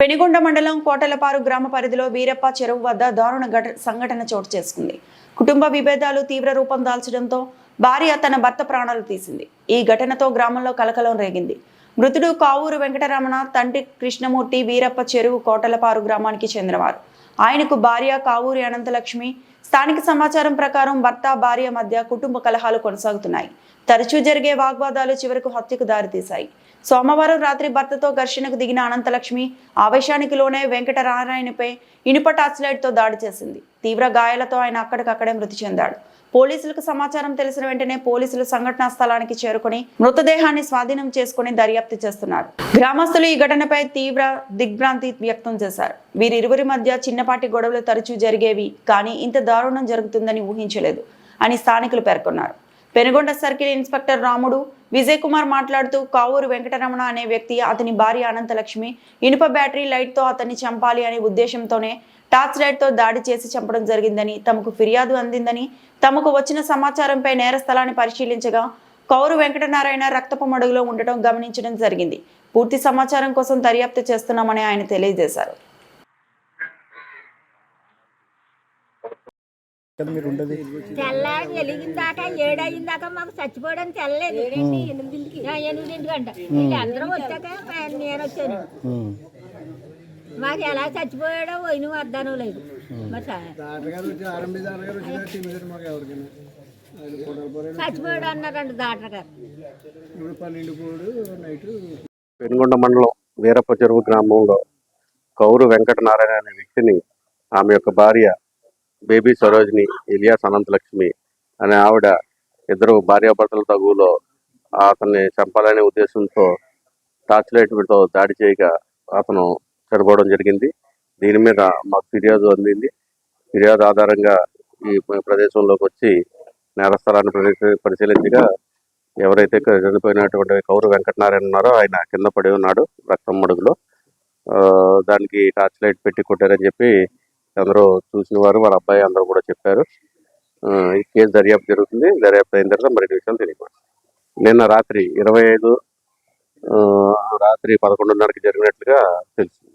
పెనుగొండ మండలం కోటలపారు గ్రామ పరిధిలో వీరప్ప చెరువు వద్ద దారుణ సంఘటన చోటు చేసుకుంది. కుటుంబ విభేదాలు తీవ్ర రూపం దాల్చడంతో భార్య తన భర్త ప్రాణాలు తీసింది. ఈ ఘటనతో గ్రామంలో కలకలం రేగింది. మృతుడు కావూరు వెంకటరమణ తండ్రి కృష్ణమూర్తి వీరప్ప చెరువు కోటలపారు గ్రామానికి చెందినవారు. ఆయనకు భార్య కావూరి అనంతలక్ష్మి. స్థానిక సమాచారం ప్రకారం భర్త భార్య మధ్య కుటుంబ కలహాలు కొనసాగుతున్నాయి. తరచూ జరిగే వాగ్వాదాలు చివరకు హత్యకు దారితీశాయి. సోమవారం రాత్రి భర్తతో ఘర్షణకు దిగిన అనంతలక్ష్మి ఆవేశానికి లోనే వెంకటనారాయణపై ఇనుప టార్చ్లైట్తో దాడి చేసింది. తీవ్ర గాయాలతో ఆయన అక్కడికక్కడే మృతి చెందాడు. పోలీసులకు సమాచారం తెలిసిన వెంటనే పోలీసులు సంఘటనా స్థలానికి చేరుకుని మృతదేహాన్ని స్వాధీనం చేసుకుని దర్యాప్తు చేస్తున్నారు. గ్రామస్తులు ఈ ఘటనపై తీవ్ర దిగ్భ్రాంతి వ్యక్తం చేశారు. వీరిరువురి మధ్య చిన్నపాటి గొడవలు తరచూ జరిగేవి కానీ ఇంత దారుణం జరుగుతుందని ఊహించలేదు అని స్థానికులు పేర్కొన్నారు. పెనుగొండ సర్కిల్ ఇన్స్పెక్టర్ రాముడు విజయ్ కుమార్ మాట్లాడుతూ కావూరు వెంకటరమణ అనే వ్యక్తి అతని భార్య అనంతలక్ష్మి ఇనుప బ్యాటరీ లైట్తో అతన్ని చంపాలి అనే ఉద్దేశంతోనే టార్చ్ లైట్తో దాడి చేసి చంపడం జరిగిందని తమకు ఫిర్యాదు అందిందని తమకు వచ్చిన సమాచారంపై నేర స్థలాన్ని పరిశీలించగా కౌరు వెంకటనారాయణ రక్తపు మడుగులో ఉండటం గమనించడం జరిగింది. పూర్తి సమాచారం కోసం దర్యాప్తు చేస్తున్నామని ఆయన తెలియజేశారు. కదా మీరు ఉండేది? తెల్లారి వెలిగిన దాకా ఏడయిన దాకా మాకు చచ్చిపోవడానికి తెల్లలేదు ఎనిమిదింటికి. అంట. వీళ్ళందరం వచ్చాక నేను వచ్చాను. మాకు ఎలా చచ్చిపోయాడో పోయిన అర్థం లేదు. చచ్చిపోయాడు అన్నారంట డాక్టర్ గారు. పెనుగొండ మండలం వీరప్ప చెరువు గ్రామంలో కౌరు వెంకటనారాయణ అనే వ్యక్తిని ఆమె యొక్క భార్య బేబీ సరోజిని ఇలియాస్ అనంతలక్ష్మి అనే ఆవిడ ఇద్దరు భార్యాభర్తల తగులో అతన్ని చంపాలనే ఉద్దేశంతో టార్చ్ లైట్తో దాడి చేయగా అతను చనిపోవడం జరిగింది. దీని మీద మాకు ఫిర్యాదు అందింది. ఫిర్యాదు ఆధారంగా ఈ ప్రదేశంలోకి వచ్చి నేరస్థలాన్ని పరిశీలించగా ఎవరైతే చనిపోయినటువంటి కౌరు వెంకటనారాయణ ఉన్నారో ఆయన కింద పడి ఉన్నాడు రక్తం మడుగులో. దానికి టార్చ్ లైట్ పెట్టి కొట్టారని చెప్పి అందరూ చూసేవారు వాళ్ళ అబ్బాయి అందరూ కూడా చెప్పారు. ఈ కేసు దర్యాప్తు జరుగుతుంది. దర్యాప్తు అయిన తర్వాత మరిన్ని విషయాలు తెలియదు నిన్న రాత్రి ఇరవై ఐదు రాత్రి పదకొండున్నరకి జరిగినట్లుగా తెలిసింది.